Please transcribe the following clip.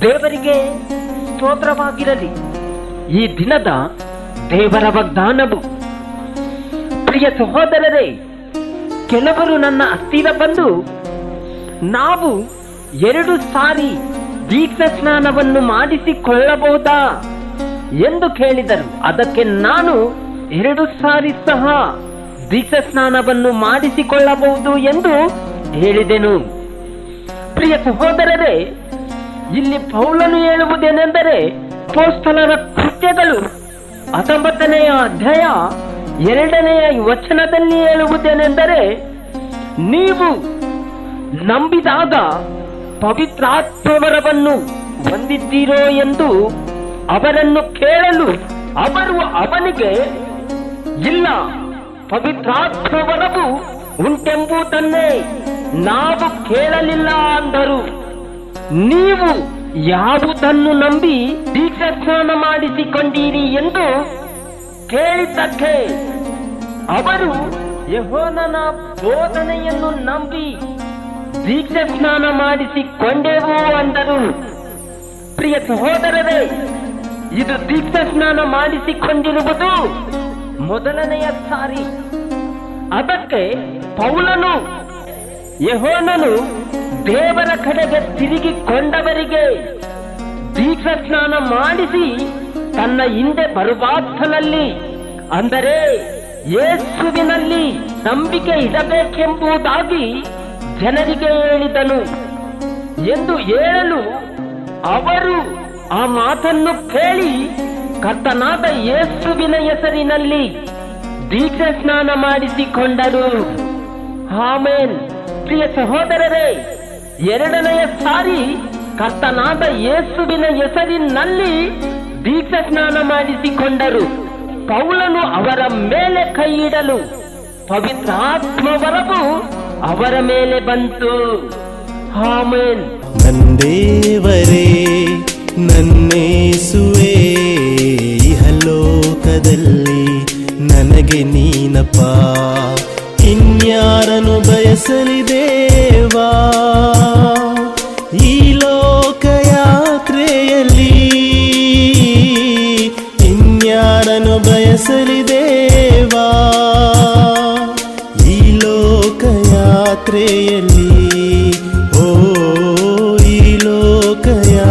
ದೇವರಿಗೆ ಸ್ತೋತ್ರವಾಗಿರಲಿ. ಈ ದಿನದ ದೇವರ ವಾಗ್ದಾನವು. ಪ್ರಿಯ ಸಹೋದರರೇ, ಕೆಲವರು ನನ್ನ ಹತ್ತಿರ ಬಂದು ನಾವು ಎರಡು ಸಾರಿ ದೀಕ್ಷ ಸ್ನಾನವನ್ನು ಮಾಡಿಸಿಕೊಳ್ಳಬಹುದಾ ಎಂದು ಕೇಳಿದರು. ಅದಕ್ಕೆ ನಾನು ಎರಡು ಸಾರಿ ಸಹ ದೀಕ್ಷಾ ಸ್ನಾನವನ್ನು ಮಾಡಿಸಿಕೊಳ್ಳಬಹುದು ಎಂದು ಹೇಳಿದೆನು. ಪ್ರಿಯ ಸಹೋದರರೇ ಇಲ್ಲಿ ಪೌಲನು ಹೇಳುವುದೇನೆಂದರೆ ಪೋಸ್ತಲರ ಕೃತ್ಯಗಳು ಹತ್ತೊಂಬತ್ತನೆಯ ಅಧ್ಯಾಯ ಎರಡನೆಯ ವಚನದಲ್ಲಿ ಹೇಳುವುದೇನೆಂದರೆ, ನೀವು ನಂಬಿದಾಗ ಪವಿತ್ರಾತ್ಮವರವನ್ನು ಹೊಂದಿದ್ದೀರೋ ಎಂದು ಅವರನ್ನು ಕೇಳಲು ಅವರು ಅವನಿಗೆ, ಇಲ್ಲ ಪವಿತ್ರಾತ್ಮವರವು ಉಂಟೆಂಬುದನ್ನೇ ನಾವು ಕೇಳಲಿಲ್ಲ ಅಂದರು. ನೀವು ಯಾವುದನ್ನು ನಂಬಿ ದೀಕ್ಷಾಸ್ನಾನ ಮಾಡಿಸಿಕೊಂಡೀರಿ ಎಂದು ಕೇಳಿದ್ದಕ್ಕೆ ಅವರು ಯಹೋನನ ಬೋಧನೆಯನ್ನು ನಂಬಿ ದೀಕ್ಷಾ ಸ್ನಾನ ಮಾಡಿಸಿಕೊಂಡೆವು ಅಂದರು. ಪ್ರಿಯ ಸಹೋದರರೇ, ಇದು ದೀಕ್ಷಾ ಸ್ನಾನ ಮಾಡಿಸಿಕೊಂಡಿರುವುದು ಮೊದಲನೆಯ ಸಾರಿ. ಅದಕ್ಕೆ ಪೌಲನು ಯಹೋನನು ದೇವರ ಕಡೆಗೆ ತಿರುಗಿಕೊಂಡವರಿಗೆ ದೀಕ್ಷ ಸ್ನಾನ ಮಾಡಿಸಿ ತನ್ನ ಹಿಂದೆ ಬರುವಾತನಲ್ಲಿ, ಅಂದರೆ ಯೇಸುವಿನಲ್ಲಿ ನಂಬಿಕೆ ಇಡಬೇಕೆಂಬುದಾಗಿ ಜನರಿಗೆ ಹೇಳಿದನು ಎಂದು ಹೇಳಲು ಅವರು ಆ ಮಾತನ್ನು ಕೇಳಿ ಕರ್ತನಾದ ಯೇಸುವಿನ ಹೆಸರಿನಲ್ಲಿ ದೀಕ್ಷೆ ಸ್ನಾನ ಮಾಡಿಸಿಕೊಂಡರು. ಆಮೇನ್. ಪ್ರಿಯ ಸಹೋದರರೇ, ಎರಡನೆಯ ಸಾರಿ ಕರ್ತನಾದ ಯೇಸುವಿನ ಹೆಸರಿನಲ್ಲಿ ದೀಕ್ಷೆ ಸ್ನಾನ ಮಾಡಿಸಿಕೊಂಡರು. ಪೌಲನು ಅವರ ಮೇಲೆ ಕೈ ಇಡಲು ಪವಿತ್ರಾತ್ಮವರವು ಅವರ ಮೇಲೆ ಬಂತು. ಆಮೇನ್. ನಂದೇವರೇ ನನ್ನೇಸುವೆ. ನನಗೆ ನೀನಪ್ಪ. ಇನ್ಯಾರನು ಬಯಸಲಿ ದೇವಾ. ಈ ಲೋಕಯಾತ್ರೆಯಲ್ಲಿ ಇನ್ಯಾರನು ಬಯಸಲಿ ದೇವಾ. ಈ ಲೋಕಯಾತ್ರೆಯಲ್ಲಿ, ಓ, ಈ ಲೋಕಯಾತ್ರೆಯಲ್ಲಿ